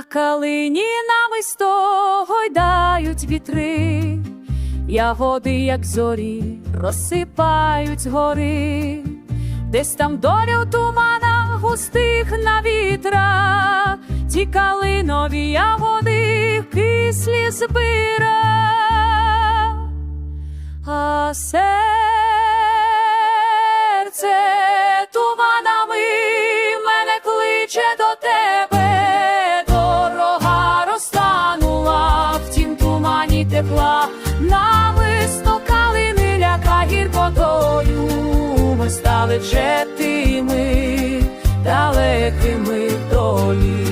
На калині намисто гойдають вітри, я води, як зорі, розсипають гори, десь там долю тумана густих на вітрах, ті калинові води, кислі збира. Ми стали вже тими далекими долі.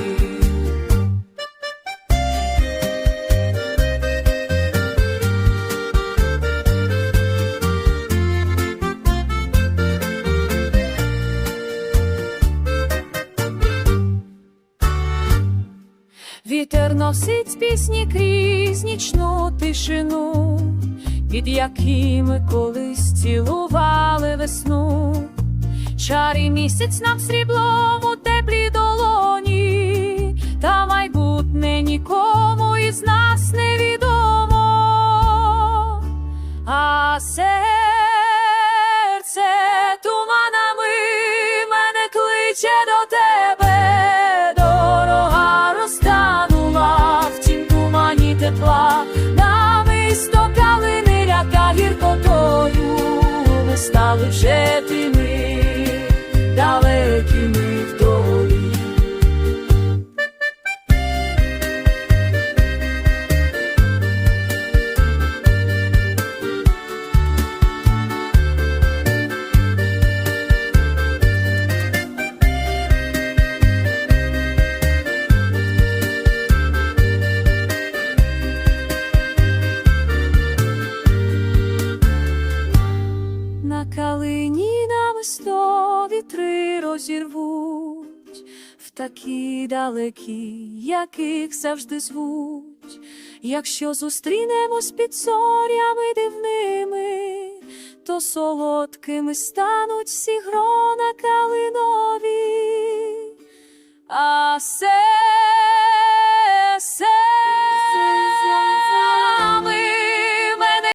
Вітер носить пісні крізь нічну тишину, під якими колись цілували весну. Чарі місяць нам сріблом у теплій долоні, та майбутнє нікому із нас невідомо. А серце туманами мене кличе до тебе, дорога розтанула в тім тумані тепла, намисто калини ляка гіркотою, ми стали вже тими На калині намисто вітри розірвуть, в такі далекі, яких завжди звуть. Якщо зустрінемось під зорями дивними, то солодкими стануть всі грона калинові, а се